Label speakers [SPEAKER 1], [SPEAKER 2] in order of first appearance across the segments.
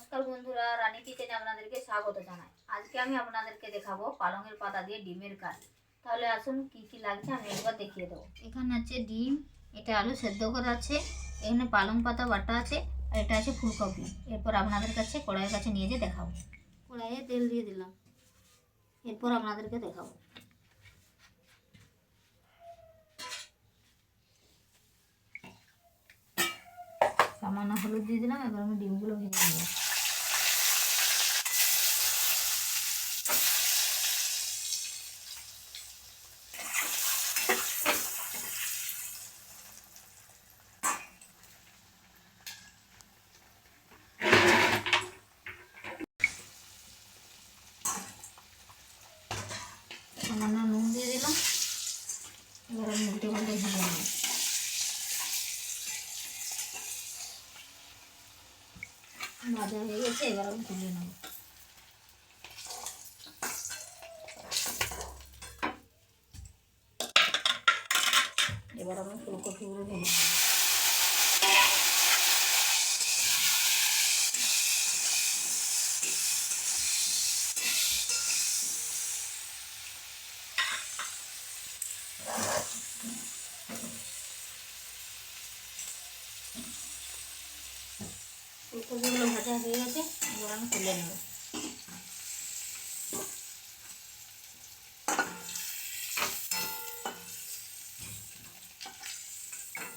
[SPEAKER 1] নমস্কার বন্ধুরা, রানী কিচেনে আপনাদেরকে স্বাগত জানাই। আজকে আমি আপনাদেরকে দেখাবো পালংয়ের পাতা দিয়ে ডিমের কারি তাহলে আসুন কি কি লাগছে আমি একবার দেখিয়ে দেবো। এখানে আছে ডিম, এটা আলু সেদ্ধ করা আছে, এখানে পালং পাতা বাটা আছে, আর এটা আছে ফুলকপি। এরপর আপনাদের কাছে কড়াইয়ের কাছে নিয়ে যেয়ে দেখাবো। কড়াইয়ে তেল দিয়ে দিলাম। এরপর আপনাদেরকে দেখাবো। সামান্য হলুদ দিয়ে দিলাম, এবার আমি ডিমগুলো ভেঙে নেব সামান্য নুন দিয়ে দিলাম এবার আমি উল্টে পাল্টে ভেজে নেব ভাজা হয়ে গেছে এবার আমি তুলে নেব। এবার আমি ফুলকপিগুলো ভেজে নেব। ফুলকপিগুলো ভাজা হয়ে গেছে, এবার আমি তুলে নেব।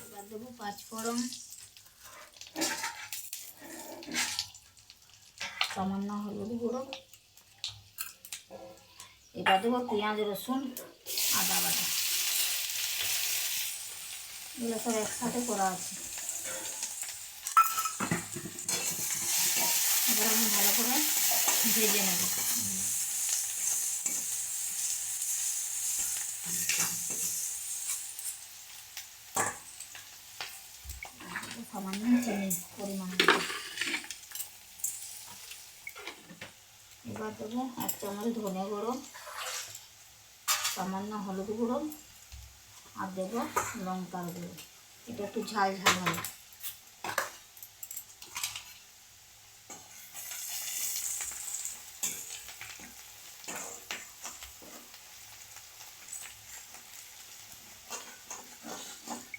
[SPEAKER 1] এবার দেবো পাঁচফোড়ন। সামান্য হলুদ গুঁড়ো। এবার দেবো পেঁয়াজ, রসুন, আদা বাটা। এগুলো সব একসাথে করা আছে এবার আমি ভালো করে ভেজে নেব। সামান্য পরিমাণ এবার দেবো এক চামচ ধনে গুঁড়ো, সামান্য হলুদ গুঁড়ো, আর দেবো লঙ্কার গুঁড়ো। এটা একটু ঝাল ঝাল হবে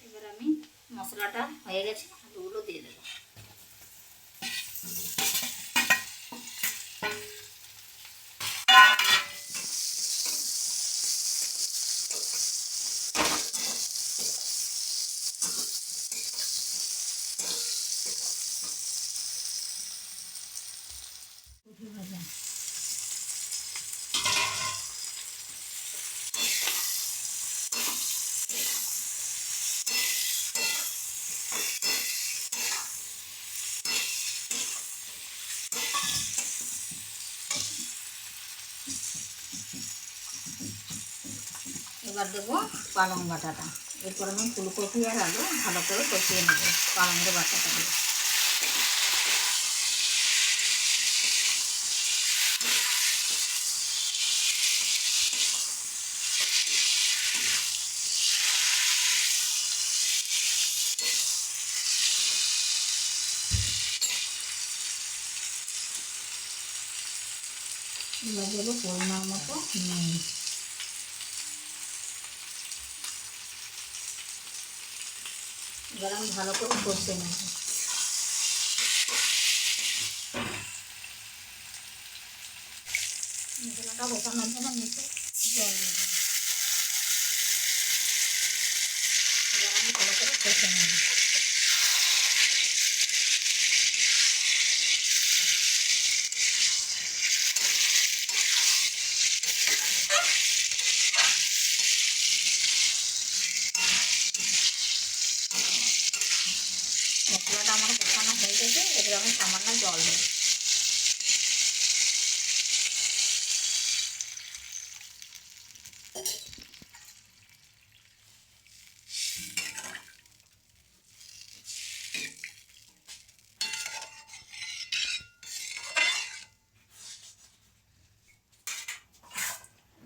[SPEAKER 1] এবার আমি মশলাটা হয়ে গেছে আলুগুলো দিয়ে দেবো কফি ভাজা এবার দেবো পালং বাটাটা। এরপর আমি ফুলকপি আর আলু ভালো করে কষিয়ে নেব পালংয়ের বাটাটা দিয়ে। এবার দেবো মতো নুন আমি ভালো করে কষে নেব। মশলাটা বসানোর জন্য নিচে জল দেবো। এবার ভালো করে কষে নেব। মশলাটা আমার কষানো হয়ে গেছে, এবার আমি সামান্য জল দেবো।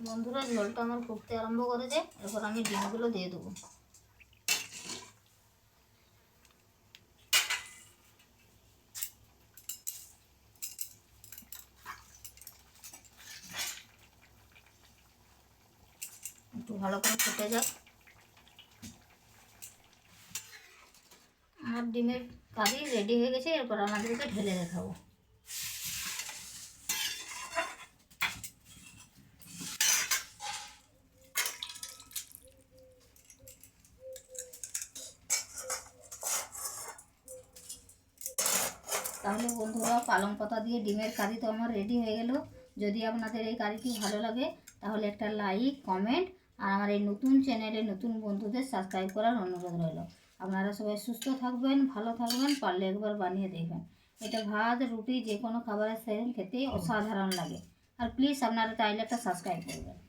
[SPEAKER 1] বন্ধুরা, ঝোলটা আমার ফুটতে আরম্ভ করেছে, এরপর আমি ডিমগুলো দিয়ে দেবো। ভালো করে ফুটে যাক। আমার ডিমের কারি রেডি হয়ে গেছে, এরপর আমাদেরকে ঢেলে দেখাবো। তাহলে বন্ধুরা, পালং পাতা দিয়ে ডিমের কারি তো আমার রেডি হয়ে গেল। যদি আপনাদের এই কারিটি ভালো লাগে, তাহলে একটা লাইক কমেন্ট আর আমার এই নতুন চ্যানেলে নতুন বন্ধুদের সাবস্ক্রাইব করার অনুরোধ রইল। আপনারা সবাই সুস্থ থাকবেন, ভালো থাকবেন, পারলে একবার বানিয়ে দেখবেন। এটা ভাত, রুটি যে কোনো খাবারের খেতে অসাধারণ লাগে। আর প্লিজ আপনারা চাইলে একটা সাবস্ক্রাইব করবেন।